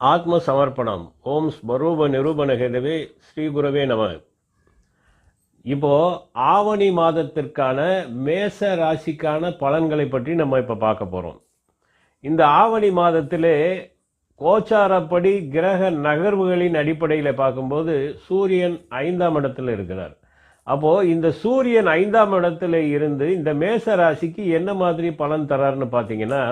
ஆத்ம சமர்ப்பணம் ஓம் ஸ்வரூப நிரூபண ஹேதவே ஸ்ரீ குருவே நம. இப்போது ஆவணி மாதத்திற்கான மேச ராசிக்கான பலன்களை பற்றி நம்ம இப்போ பார்க்க போகிறோம் இந்த ஆவணி மாதத்திலே கோச்சாரப்படி கிரக நகர்வுகளின் அடிப்படையில் பார்க்கும்போது சூரியன் ஐந்தாம் இடத்தில் இருக்கிறார். அப்போது இந்த சூரியன் ஐந்தாம் இடத்துல இருந்து இந்த மேச ராசிக்கு என்ன மாதிரி பலன் தராருன்னு பார்த்தீங்கன்னா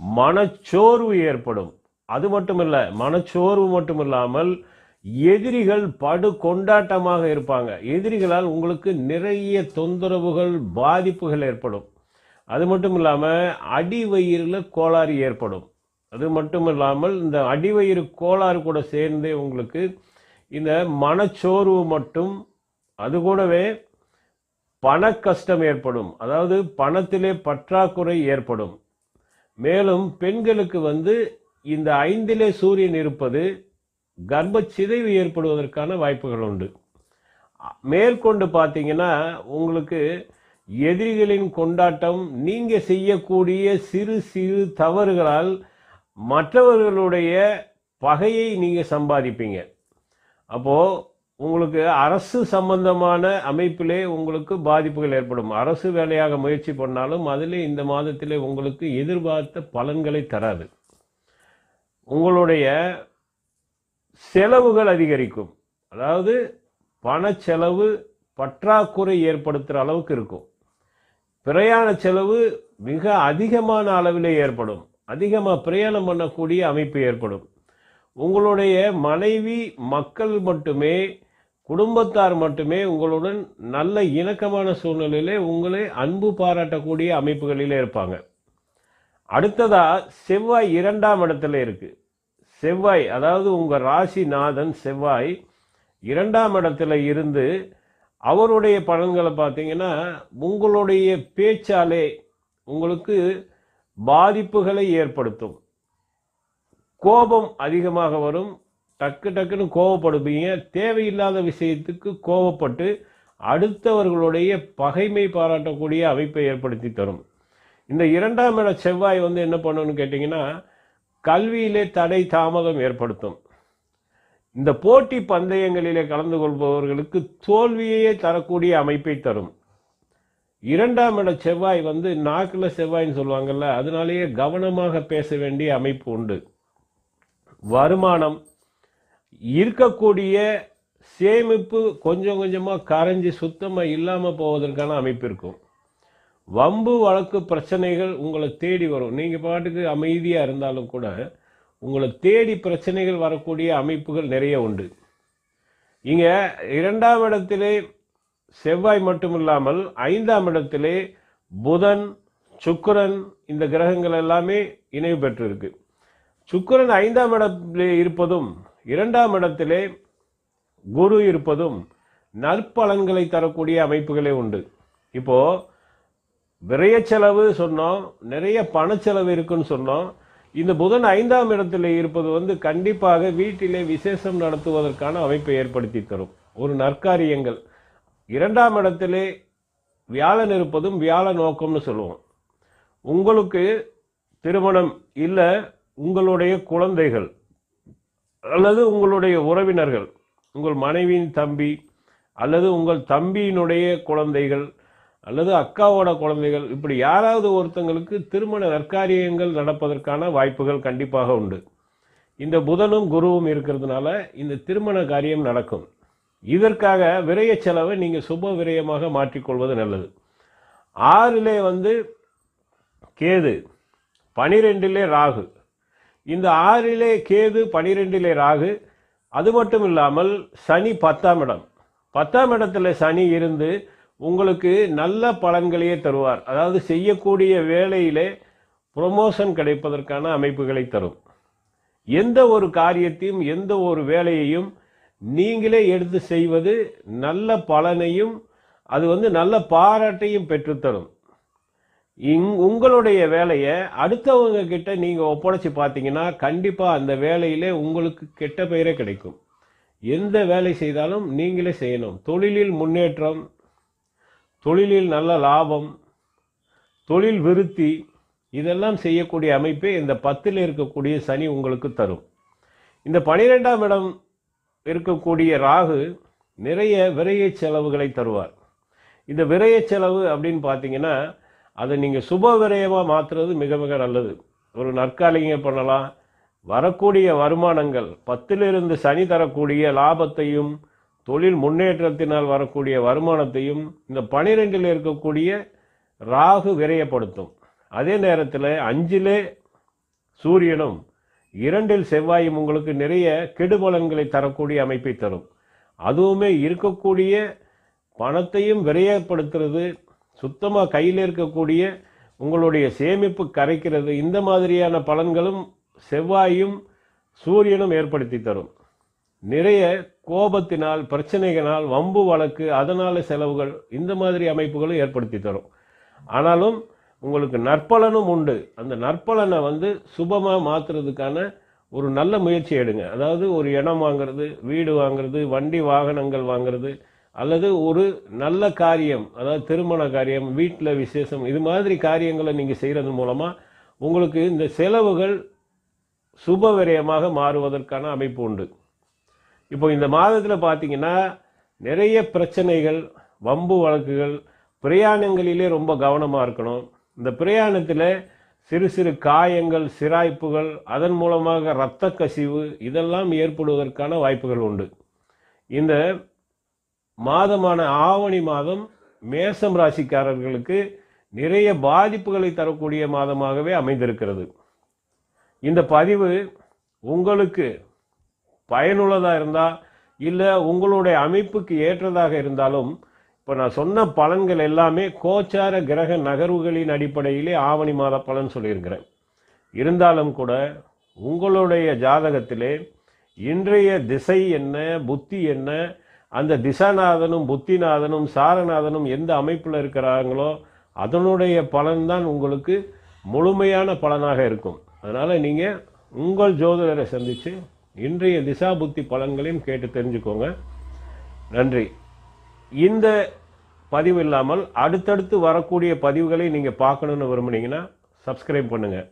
மனச்சோர்வு ஏற்படும். அது மட்டும் இல்லை மனச்சோர்வு மட்டும் இல்லாமல் எதிரிகள் படு கொண்டாட்டமாக இருப்பாங்க. எதிரிகளால் உங்களுக்கு நிறைய தொந்தரவுகள் பாதிப்புகள் ஏற்படும். அது மட்டும் இல்லாமல் அடிவயிறில் கோளாறு ஏற்படும். அது மட்டும் இல்லாமல் இந்த அடிவயிறு கோளாறு கூட சேர்ந்தே உங்களுக்கு இந்த மனச்சோர்வு மட்டும் அது கூடவே பண கஷ்டம் ஏற்படும். அதாவது பணத்திலே பற்றாக்குறை ஏற்படும். மேலும் பெண்களுக்கு வந்து இந்த ஐந்திலே சூரியன் இருப்பது கர்ப்ப சிதைவு ஏற்படுவதற்கான வாய்ப்புகள் உண்டு. மேற்கொண்டு பார்த்தீங்கன்னா உங்களுக்கு எதிரிகளின் கொண்டாட்டம் நீங்கள் செய்யக்கூடிய சிறு சிறு தவறுகளால் மற்றவர்களுடைய பகையை நீங்கள் சம்பாதிப்பீங்க. அப்போது உங்களுக்கு அரசு சம்பந்தமான அமைப்பிலே உங்களுக்கு பாதிப்புகள் ஏற்படும். அரசு வேலையாக முயற்சி பண்ணாலும் அதில் இந்த மாதத்திலே உங்களுக்கு எதிர்பார்த்த பலன்களை தராது. உங்களுடைய செலவுகள் அதிகரிக்கும். அதாவது பண செலவு பற்றாக்குறை ஏற்படுத்துகிற அளவுக்கு இருக்கும். பிரயாண செலவு மிக அதிகமான அளவில் ஏற்படும். அதிகமாக பிரயாணம் பண்ணக்கூடிய அமைப்பு ஏற்படும். உங்களுடைய மனைவி மக்கள் மட்டுமே குடும்பத்தார் மட்டுமே உங்களுடன் நல்ல இணக்கமான சூழ்நிலையிலே உங்களை அன்பு பாராட்டக்கூடிய அமைப்புகளிலே இருப்பாங்க. அடுத்ததாக செவ்வாய் இரண்டாம் இடத்துல இருக்குது செவ்வாய் அதாவது உங்கள் ராசிநாதன் செவ்வாய் இரண்டாம் இடத்துல இருந்து அவருடைய பலன்களை பார்த்தீங்கன்னா உங்களுடைய பேச்சாலே உங்களுக்கு பாதிப்புகளை ஏற்படுத்தும். கோபம் அதிகமாக வரும். டக்கு டக்குன்னு கோவப்படுவீங்க. தேவையில்லாத விஷயத்துக்கு கோவப்பட்டு அடுத்தவர்களுடைய பகைமை பாராட்டக்கூடிய அமைப்பை ஏற்படுத்தி தரும். இந்த இரண்டாம் இட செவ்வாய் வந்து என்ன பண்ணணும்னு கேட்டிங்கன்னா கல்வியிலே தடை தாமதம் ஏற்படுத்தும். இந்த போட்டி பந்தயங்களிலே கலந்து கொள்பவர்களுக்கு தோல்வியையே தரக்கூடிய அமைப்பை தரும். இரண்டாம் இட செவ்வாய் வந்து நாக்கில் செவ்வாய்ன்னு சொல்லுவாங்கள்ல அதனாலேயே கவனமாக பேச வேண்டிய அமைப்பு உண்டு. வருமானம் இருக்கக்கூடிய சேமிப்பு கொஞ்சம் கொஞ்சமாக கரைஞ்சி சுத்தமாக இல்லாமல் போவதற்கான அமைப்பு இருக்கும். வம்பு வழக்கு பிரச்சனைகள் உங்களை தேடி வரும். நீங்கள் பாட்டுக்கு அமைதியாக இருந்தாலும் கூட உங்களை தேடி பிரச்சனைகள் வரக்கூடிய அமைப்புகள் நிறைய உண்டு. இங்கே இரண்டாம் இடத்திலே செவ்வாய் மட்டும் இல்லாமல் ஐந்தாம் இடத்திலே புதன் சுக்கரன் இந்த கிரகங்கள் எல்லாமே இணைவு பெற்றிருக்கு. சுக்கரன் ஐந்தாம் இடத்திலே இருப்பதும் இரண்டாம் இடத்திலே குரு இருப்பதும் நற்பலன்களை தரக்கூடிய அமைப்புகளே உண்டு. இப்போது விரைய செலவு சொன்னோம் நிறைய பணச்செலவு இருக்குன்னு சொன்னோம். இந்த புதன் ஐந்தாம் இடத்துல இருப்பது வந்து கண்டிப்பாக வீட்டிலே விசேஷம் நடத்துவதற்கான அமைப்பை ஏற்படுத்தி தரும். ஒரு நற்காரியங்கள். இரண்டாம் இடத்திலே வியாழன் இருப்பதும் வியாழ நோக்கம்னு சொல்லுவோம். உங்களுக்கு திருமணம் இல்லை உங்களுடைய குழந்தைகள் அல்லது உங்களுடைய உறவினர்கள் உங்கள் மனைவியின் தம்பி அல்லது உங்கள் தம்பியினுடைய குழந்தைகள் அல்லது அக்காவோட குழந்தைகள் இப்படி யாராவது ஒருத்தங்களுக்கு திருமண நற்காரியங்கள் நடப்பதற்கான வாய்ப்புகள் கண்டிப்பாக உண்டு. இந்த புதனும் குருவும் இருக்கிறதுனால இந்த திருமண காரியம் நடக்கும். இதற்காக விரய செலவை நீங்கள் சுப விரயமாக மாற்றிக்கொள்வது நல்லது. ஆறிலே வந்து கேது பனிரெண்டிலே ராகு. இந்த ஆறிலே கேது பனிரெண்டிலே ராகு அது மட்டும் இல்லாமல் சனி பத்தாம் இடம். பத்தாம் இடத்துல சனி இருந்து உங்களுக்கு நல்ல பலன்களையே தருவார். அதாவது செய்யக்கூடிய வேலையிலே ப்ரொமோஷன் கிடைப்பதற்கான அமைப்புகளை தரும். எந்த ஒரு காரியத்தையும் எந்த ஒரு வேலையையும் நீங்களே எடுத்து செய்வது நல்ல பலனையும் அது வந்து நல்ல பாராட்டையும் பெற்றுத்தரும். இங் உங்களுடைய வேலையை அடுத்தவங்க கிட்ட நீங்கள் ஒப்படைச்சு பார்த்தீங்கன்னா கண்டிப்பாக அந்த வேலையிலே உங்களுக்கு கெட்ட பெயரே கிடைக்கும். எந்த வேலை செய்தாலும் நீங்களே செய்யணும். தொழிலில் முன்னேற்றம் தொழிலில் நல்ல லாபம் தொழில் விருத்தி இதெல்லாம் செய்யக்கூடிய அமைப்பை இந்த பத்தில் இருக்கக்கூடிய சனி உங்களுக்கு தரும். இந்த பனிரெண்டாம் இடம் இருக்கக்கூடிய ராகு நிறைய விரைய செலவுகளை தருவார். இந்த விரைய செலவு அப்படின்னு பார்த்தீங்கன்னா அதை நீங்கள் சுப விரயமாக மாற்றுறது மிக மிக நல்லது. ஒரு நற்காலிங்க பண்ணலாம். வரக்கூடிய வருமானங்கள் பத்திலிருந்து சனி தரக்கூடிய லாபத்தையும் தொழில் முன்னேற்றத்தினால் வரக்கூடிய வருமானத்தையும் இந்த பனிரெண்டில் இருக்கக்கூடிய ராகு விரையப்படுத்தும். அதே நேரத்தில் அஞ்சிலே சூரியனும் இரண்டில் செவ்வாயும் உங்களுக்கு நிறைய கெடுபலன்களை தரக்கூடிய அமைப்பை தரும். அதுவுமே இருக்கக்கூடிய பணத்தையும் விரையப்படுத்துறது சுத்தமாக கையில் இருக்கக்கூடிய உங்களுடைய சேமிப்பு கரைக்கிறது இந்த மாதிரியான பலன்களும் செவ்வாயும் சூரியனும் ஏற்படுத்தி தரும். நிறைய கோபத்தினால் பிரச்சனைகளால் வம்பு வழக்கு அதனால் செலவுகள் இந்த மாதிரி அமைப்புகளும் ஏற்படுத்தி தரும். ஆனாலும் உங்களுக்கு நற்பலனும் உண்டு. அந்த நற்பலனை வந்து சுபமாக மாற்றுறதுக்கான ஒரு நல்ல முயற்சி எடுங்க. அதாவது ஒரு இடம் வாங்குறது வீடு வாங்குறது வண்டி வாகனங்கள் வாங்குறது அல்லது ஒரு நல்ல காரியம் அதாவது திருமண காரியம் வீட்டில் விசேஷம் இது மாதிரி காரியங்களை நீங்கள் செய்கிறது மூலமாக உங்களுக்கு இந்த செலவுகள் சுப விரயமாக மாறுவதற்கான அமைப்பு உண்டு. இப்போ இந்த மாதத்தில் பார்த்தீங்கன்னா நிறைய பிரச்சனைகள் வம்பு வழக்குகள் பிரயாணங்களிலே ரொம்ப கவனமாக இருக்கணும். இந்த பிரயாணத்தில் சிறு சிறு காயங்கள் சிராய்ப்புகள் அதன் மூலமாக இரத்த கசிவு இதெல்லாம் ஏற்படுவதற்கான வாய்ப்புகள் உண்டு. இந்த மாதமான ஆவணி மாதம் மேசம் ராசிக்காரர்களுக்கு நிறைய பாதிப்புகளை தரக்கூடிய மாதமாகவே அமைந்திருக்கிறது. இந்த பதிவு உங்களுக்கு பயனுள்ளதாக இருந்தால் இல்லை உங்களுடைய அமைப்புக்கு ஏற்றதாக இருந்தாலும் இப்போ நான் சொன்ன பலன்கள் எல்லாமே கோச்சார கிரக நகர்வுகளின் அடிப்படையிலே ஆவணி மாத பலன் சொல்லியிருக்கிறேன். இருந்தாலும் கூட உங்களுடைய ஜாதகத்திலே இன்றைய திசை என்ன புத்தி என்ன அந்த திசாநாதனும் புத்திநாதனும் சாரநாதனும் எந்த அமைப்பில் இருக்கிறாங்களோ அதனுடைய பலன்தான் உங்களுக்கு முழுமையான பலனாக இருக்கும். அதனால் நீங்கள் உங்கள் ஜோதிடரை சந்தித்து இன்றைய திசா புத்தி பலன்களையும் கேட்டு தெரிஞ்சுக்கோங்க. நன்றி. இந்த பதிவு இல்லாமல் அடுத்தடுத்து வரக்கூடிய பதிவுகளை நீங்கள் பார்க்கணுன்னு விரும்புனீங்கன்னா சப்ஸ்கிரைப் பண்ணுங்கள்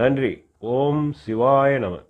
நன்றி. ஓம் சிவாய நமன்